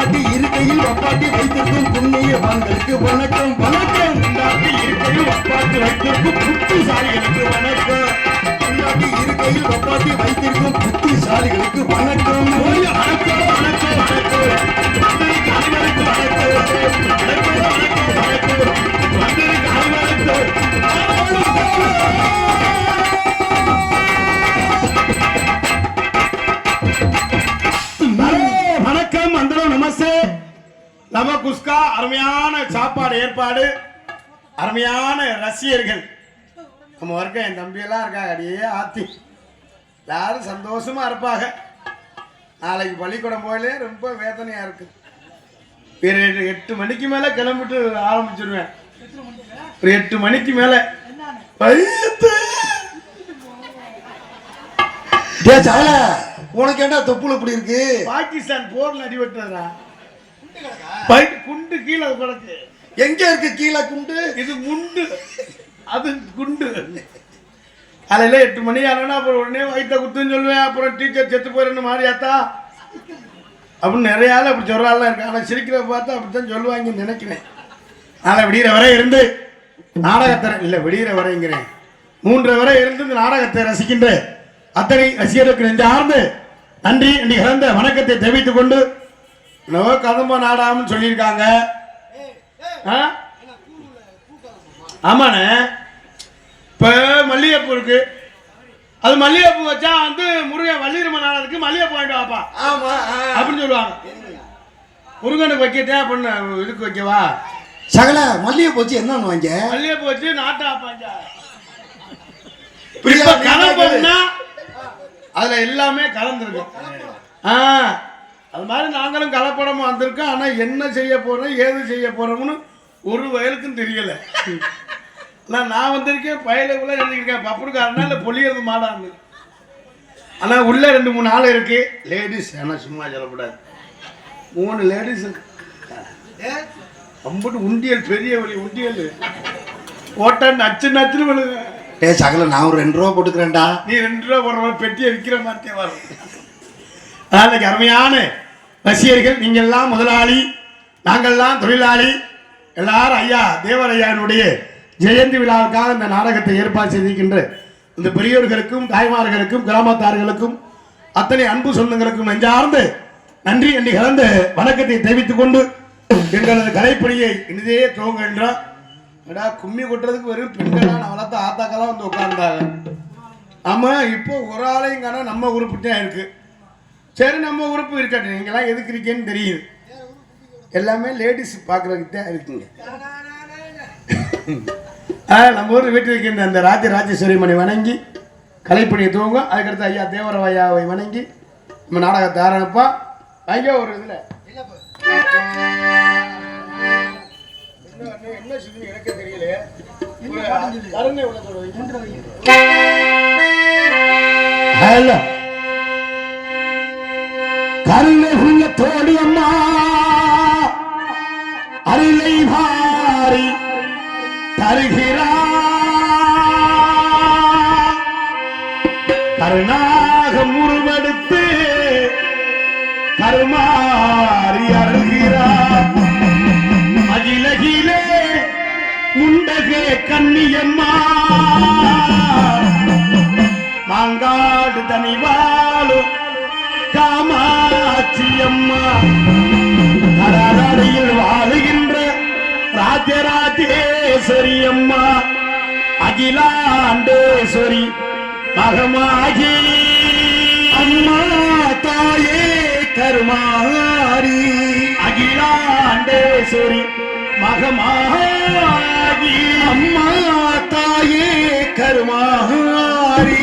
உண்டாக்கி இருக்கையில் அப்பாட்டி வைத்திருக்கும் புண்ணிய வான்களுக்கு வணக்கம் வணக்கம். உண்டாக்கி இருக்கையில் அப்பாட்டி வைத்திருக்கும் புத்திசாலிகளுக்கு வணக்கம். உண்டாக்கி இருக்கையில் அப்பாட்டி வைத்திருக்கும் புத்திசாலிகளுக்கு வணக்கம். வணக்கம் வணக்கம் வணக்கம். வந்ததுக்கு அனைவருக்கும் வணக்கம். வணக்கம் வணக்கம் அரசு நமஸ்தே குஸ்கா அருமையான சாப்பாடு ஏற்பாடு அருமையான ரசிகர்கள். நம்ம வர்க்கம் என் தம்பியெல்லாம் இருக்காங்க அடியே ஆத்தி. எல்லாரும் சந்தோஷமா இருப்பாங்க. நாளைக்கு பள்ளிக்கூடம் போயிலே ரொம்ப வேதனையா இருக்கு. ஒரு எட்டு- மணிக்கு மேல கிளம்பிட்டு ஆரம்பிச்சிருவேன். ஒரு எட்டு மணிக்கு மேல. வயித்து. உனக்கு என்ன தொப்புல இப்படி இருக்கு? பாகிஸ்தான் போர்ல அடிபட்டதா பைக் குண்டு கீழே கிடக்கு. எங்க இருக்கு கீழே குண்டு? இது முண்டு அது குண்டு. காலையில எட்டு மணி ஆனா அப்புறம் உடனே வயிற்ற குத்துன்னு சொல்லுவேன். அப்புறம் டீச்சர் செத்து போயிருன்னு மாறியாத்தா. அப்படின்னு நிறைய ஆள் அப்படி சொல்கிறாள் இருக்கு ஆனால் சிரிக்கிறத பார்த்தா அப்படித்தான் சொல்லுவாங்கன்னு நினைக்கிறேன். நாளை விடிகிற வரை இருந்து நாடகத்தை இல்லை விடிகிற வரைங்கிறேன். மூன்று வரை இருந்து இந்த நாடகத்தை ரசிக்கின்ற அத்தனை ரசிகர்களுக்கு நெஞ்சார்ந்து நன்றி என்று இறந்த வணக்கத்தை தெரிவித்துக் கொண்டு என்னவோ கதம்ப நாடாமன்னு சொல்லியிருக்காங்க. ஆமாண்ணே. இப்போ மல்லிகைப்பூ இருக்கு. அது மல்லிகைப்பூ வச்சா வந்து முருகன் வள்ளிரம நாளத்துக்கு மல்லிகைப்பூ வாங்கிட்டு வாப்பா. ஆமா ஆ. அப்படின்னு சொல்லுவாங்க. முருகனுக்கு வைக்கட்டே அப்படின்னு இதுக்கு வைக்கவா? சகல மல்லிகை போச்சு என்னன்னு வாங்க மல்லிகைப்பூ வச்சு நாட்டா பாஞ்சா பிரியா, இப்ப நீ கலப்பம்னா அதுல எல்லாமே கலந்துருக்கு ஆ அது மாதிரி நாங்களும் கலப்படமா வந்திருக்கோம். ஆனா என்ன செய்ய போறோம் ஏது செய்ய போறோம்னு ஒரு வயலுக்கும் தெரியல. ஆனா நான் வந்திருக்கேன் பயலுக்குள்ள எழுதிருக்கேன் பப்புடுக்காரனா இல்லை பொழியறது மாடான்னு. ஆனா உள்ள ரெண்டு மூணு ஆள் இருக்கு. லேடிஸ் ஆனா சும்மா சொல்லக்கூடாது. மூணு லேடிஸ் அம்பட்டு உண்டியல் பெரிய வழி உண்டியல். ஓட்ட நச்சு நச்சுன்னு விழுங்க டே சகல நான் ஒரு ரெண்டு ரூபா போட்டுக்கிறேன்டா. நீ ரெண்டு ரூபா போடுற பெட்டியை விற்கிற மாதிரி வரும். அதாவது அருமையான ரசிகர்கள் நீங்கள்லாம் முதலாளி நாங்கள்லாம் தொழிலாளி. எல்லாரும் ஐயா தேவரையானுடைய ஜெயந்தி விழாவுக்காக இந்த நாடகத்தை ஏற்பாடு செய்திருக்கின்ற இந்த பெரியோர்களுக்கும் தாய்மார்களுக்கும் கிராமத்தார்களுக்கும் அத்தனை அன்பு சொந்தங்களுக்கும் நெஞ்சார்ந்து நன்றி என்று கலந்து வணக்கத்தை தெரிவித்துக் கொண்டு எங்களது கலைப்பணியை இனிதே துவங்குகின்றோம். ஏடா கும்மி கொட்டுறதுக்கு வெறும் பெண்களா வளர்த்த ஆத்தாக்கெல்லாம் வந்து உட்கார்ந்தாங்க ஆமாம் இப்போ ஒரு ஆளையும் காணா நம்ம உறுப்பு தான் இருக்கு சரி நம்ம உறுப்பு இருக்கட்டும் நீங்களாம் எதுக்கு இருக்கேன்னு தெரியுது எல்லாமே லேடிஸ் பார்க்குறதுக்கு தான் இருக்குங்க ஆ நம்ம ஊர் வீட்டில் இருக்கின்ற அந்த ராஜ ராஜேஸ்வரி மணி வணங்கி கலைப்பணியை தூங்கும் அதுக்கடுத்து ஐயா தேவரவையாவை வணங்கி நம்ம நாடகத்தை ஆரம்பிப்பா ஐயா ஒரு இதில் கருணை உள்ளதோடு மூன்று வகை கருணை அம்மா. கண்ணியம்மா மாங்காடு தனிவாழும் காமாட்சியம்மா. தரடியில் வாழுகின்ற ராஜராஜேஸ்வரி அம்மா அகிலாண்டேஸ்வரி மகமாகி. அம்மா தாயே கருமாரி. அகிலாண்டேஸ்வரி மகமாகி அம்மா தாயே கருமாகாரி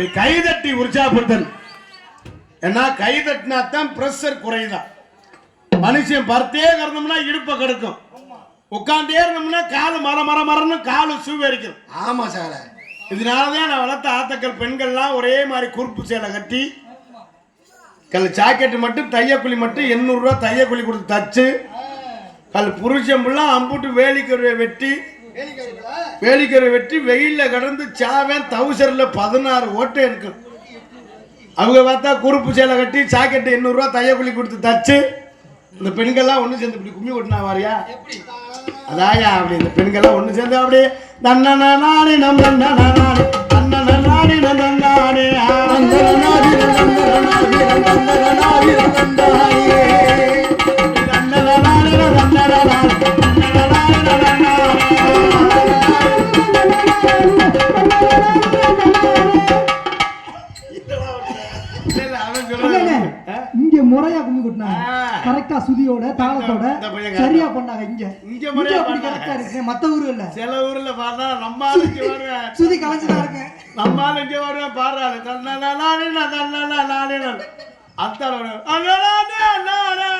அப்படி கைதட்டி உற்சாகப்படுத்தணும். ஏன்னா கைதட்டினா தான் ப்ரெஷர் குறையுதான். மனுஷன் பர்த்தே கிடந்தோம்னா இடுப்பை கெடுக்கும். உட்காந்தே இருந்தோம்னா கால் மர மர மரன்னு காலு சூவரிக்கும் ஆமாம் இதனால தான் நான் வளர்த்த ஆத்தக்கள் பெண்கள்லாம் ஒரே மாதிரி குறுப்பு சேலை கட்டி கல் ஜாக்கெட்டு மட்டும் தையக்குழி மட்டும் எண்ணூறுரூவா தையக்குழி கொடுத்து தச்சு கல் புருஷன் ஃபுல்லாக அம்புட்டு வேலிக்கு வெட்டி வேலிக்கருவை வெட்டி வெயிலில் கடந்து சாவேன் தௌசரில் பதினாறு ஓட்டை இருக்கும் அவங்க பார்த்தா குறுப்பு சேலை கட்டி ஜாக்கெட் எண்ணூறுரூவா தையக்குழி கொடுத்து தச்சு. இந்த பெண்கள்லாம் ஒன்று சேர்ந்து இப்படி கும்மி கொட்டினா வாரியா? அதாயா அப்படி இந்த பெண்கள்லாம் ஒன்று சேர்ந்து அப்படியே தன்னன நானே நம் தன்னன நானே தன்னன ஆ. கரெக்டா சுதியோட தாளத்தோட சரியா பண்ணாங்க இங்க இங்க இங்க அப்படி பண்ணாங்க. கரெக்டா இருக்கு மத்த ஊர்ல சில ஊர்ல பார்த்தா நம்ம வருவேன் சுதி கலைஞ்சுதான் இருக்கு நம்ம ஆளு இங்க வருவேன் பாடுறாரு அண்ணாடா.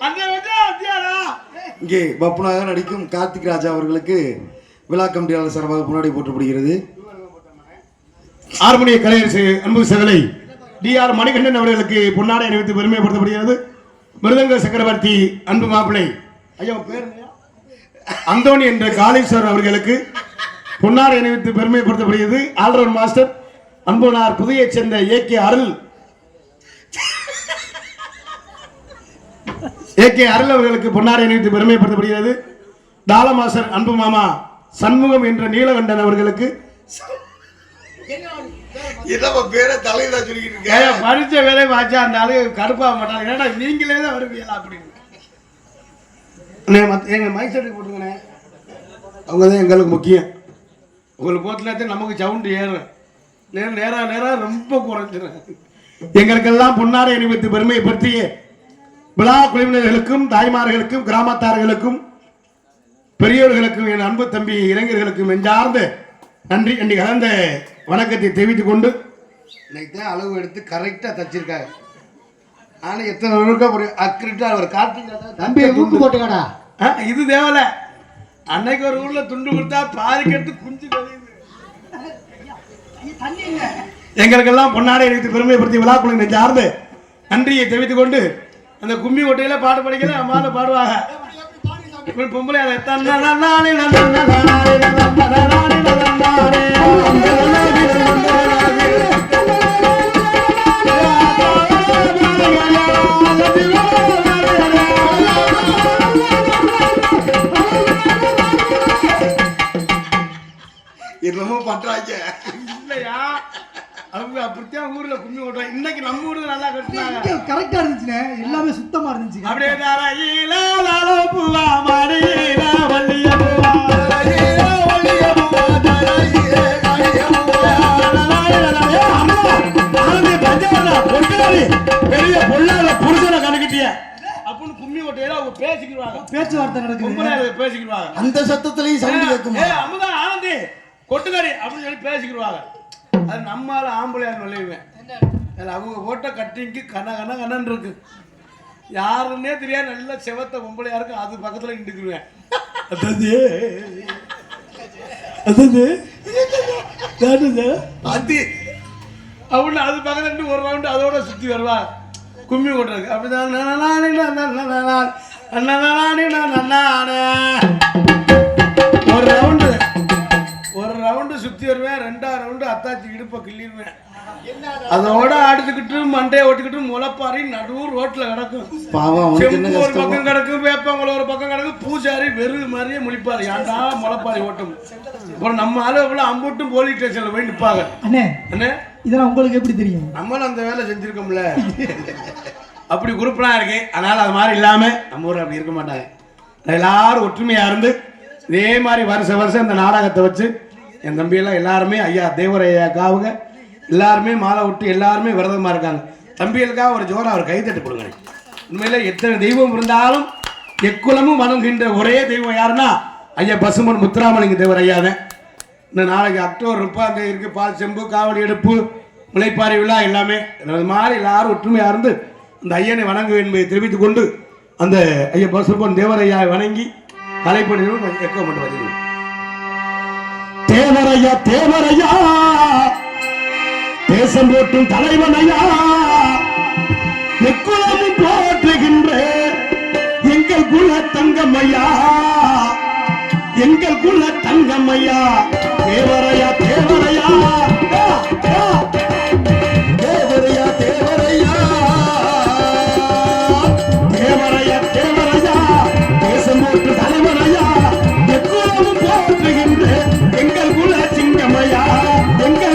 அண்ணே வந்து அத்தியாரா. இங்கே பப்புனாக நடிக்கும் கார்த்திக் ராஜா அவர்களுக்கு விழா கமிட்டியாளர் சார்பாக முன்னாடி போற்றப்படுகிறது ஆறுமணிய கலையரசு அன்பு சகலை டி ஆர் மணிகண்டன் அவர்களுக்கு பொன்னாடை அணிவித்து பெருமைப்படுத்தப்படுகிறது. மிருதங்க சக்கரவர்த்தி அன்பு மாப்பிள்ளை. ஐயா பேர் அந்தோணி என்ற காளீஸ்வரர் அவர்களுக்கு பொன்னாடை அணிவித்து பெருமைப்படுத்தப்படுகிறது. ஆல்ரவுண்ட் மாஸ்டர் அன்புனார் புதையைச் சேர்ந்த ஏகே அருள். ஏகே அருள் அவர்களுக்கு பொன்னாடை அணிவித்து பெருமைப்படுத்தப்படுகிறது. தாளமாசர் அன்பு மாமா சண்முகம் என்ற நீலகண்டன் அவர்களுக்கு என்னப்பா பேரை தலையில சொல்லிக்கிட்டு ஏய், படிச்ச வேலை வாச்சா அந்த ஆளு கடுப்பாக மாட்டாங்க ஏன்னா நீங்களே தான் வருவீங்களா அப்படின்னு. எங்க மைக் செட்டுக்கு போட்டுங்கண்ணே அவங்க தான் எங்களுக்கு முக்கியம். உங்களுக்கு போட்டுலாச்சும் நமக்கு சவுண்டு ஏறும் நேரம் நேரம் நேரம் ரொம்ப குறைஞ்சிரும். எங்களுக்கெல்லாம் பொன்னாடை அணிவித்து பெருமைப்படுத்திய விழா குழுவினர்களுக்கும் தாய்மார்களுக்கும் கிராமத்தார்களுக்கும் பெரியோர்களுக்கும் என் அன்பு தம்பி இளைஞர்களுக்கும் நெஞ்சார்ந்த நன்றி நன்றி கலந்த வணக்கத்தை தெரிவித்துக் கொண்டு இன்னைக்கு தான் அளவு எடுத்து கரெக்டாக தச்சிருக்காங்க ஆனால் எத்தனை இருக்கா ஒரு அக்ரிட்டாக ஒரு கார்த்திகா தம்பி ஊக்கு போட்டுக்கடா இது தேவல அன்னைக்கு ஒரு ஊர்ல துண்டு கொடுத்தா பாதிக்கு எடுத்து குஞ்சு எங்களுக்கெல்லாம் பொன்னாடை அணிவித்து பெருமைப்படுத்தி விழாக்குழு நெஞ்சார்ந்து நன்றியை தெரிவித்துக் கொண்டு அந்த கும்மி ஒட்டையில பாட்டு படிக்கிற அம்மால பாடுவாங்க. பொம்பளை அதை தன்னனனானே பண்றாங்க. இல்லையா? அவங்க அப்படித்தான் ஊர்ல கும்மி ஓட்டுவாங்க. இன்னைக்கு நம்ம ஊர்ல நல்லா கட்டுனாங்க. இங்க கரெக்டா இருந்துச்சுண்ணே. எல்லாமே சுத்தமா இருந்துச்சு அப்படியே தரையில லாலோ பூவா மடியில வள்ளிய பூவா பெரிய பொல்லாத புருஷனை கணக்கிட்டிய அப்படின்னு கும்மி ஓட்டையில அவங்க பேசிக்கிடுவாங்க. பேச்சுவார்த்தை அதை பேசிக்கிடுவாங்க. அந்த சத்தத்திலையும் சவுண்ட் கேட்குமா? அமுதா ஆனந்தி. கொட்டுக்காரி அப்படின்னு சொல்லி பேசிக்கிடுவாங்க அது நம்மால ஆம்பளையார் நுழைவேன் அதில் அவங்க போட்ட கட்டிங்க்கு கன கன கனன்னு இருக்கு யாருன்னே தெரியாது நல்ல செவத்த பொம்பளையா இருக்கு அது பக்கத்துல நின்றுக்குருவேன் அதாவது அதாவது அது அப்படின்னு அது பக்கத்துல ஒரு ரவுண்டு அதோட சுத்தி வருவா கும்மி கொட்டுறது அப்படிதான் நானே நானே நானே ஒரு சுத்தி வருவேன் ரெண்டாவது ரவுண்டு அத்தாச்சி இடுப்பை கிள்ளிடுவேன் அதோட அடிச்சுக்கிட்டு மண்டையை ஓட்டிக்கிட்டு முளைப்பாரி நடுவு ரோட்ல கிடக்கும். செம்பு ஒரு பக்கம் கிடக்கும் வேப்பங்குளம் ஒரு பக்கம் கிடக்கும் பூசாரி வெறு மாதிரியே முழிப்பாரு. ஏன்டா முளைப்பாரி ஓட்டும்? அப்புறம் நம்ம ஆளு எவ்வளவு அம்புட்டும் போலீஸ் ஸ்டேஷன்ல போய் நிப்பாங்க. அண்ணே என்ன இதெல்லாம் உங்களுக்கு எப்படி தெரியும்? நம்மளும் அந்த வேலை செஞ்சிருக்கோம்ல. அப்படி குரூப்லாம் இருக்கு. அதனால அது மாதிரி இல்லாம நம்ம ஊர் அப்படி இருக்க மாட்டாங்க. எல்லாரும் ஒற்றுமையா இருந்து இதே மாதிரி வருஷ வருஷம் இந்த நாடகத்தை வச்சு என் தம்பியெல்லாம் எல்லாருமே ஐயா தேவர் எல்லாருமே மாலை விட்டு எல்லாருமே விரதமாக இருக்காங்க. தம்பிகளுக்காக ஒரு ஜோராக ஒரு கைத்தட்டு கொடுங்க உண்மையில் எத்தனை தெய்வம் இருந்தாலும் எக்குலமும் வணங்குகின்ற ஒரே தெய்வம் யாருன்னா ஐயா பசுமன் முத்துராமலிங்க தேவர் ஐயா தான் இன்னும் நாளைக்கு அக்டோபர் முப்பதாம் தேதி இருக்குது பால் செம்பு காவலி எடுப்பு முளைப்பாறை விழா எல்லாமே. அது மாதிரி எல்லாரும் ஒற்றுமையாக இருந்து அந்த ஐயனை வணங்க என்பதை தெரிவித்துக் கொண்டு அந்த ஐயா பசுமன் தேவர் வணங்கி தலைப்பணியும் எக்கோ மட்டும் தேவரையா தேவரையா. தேசம் போட்டும் தலைவனையா. எக்குலமும் போற்றுகின்ற. எங்கள் குல தங்கம்மையா எங்கள் குல தங்கம்மையா தேவரையா தேவரையா. Đứng cho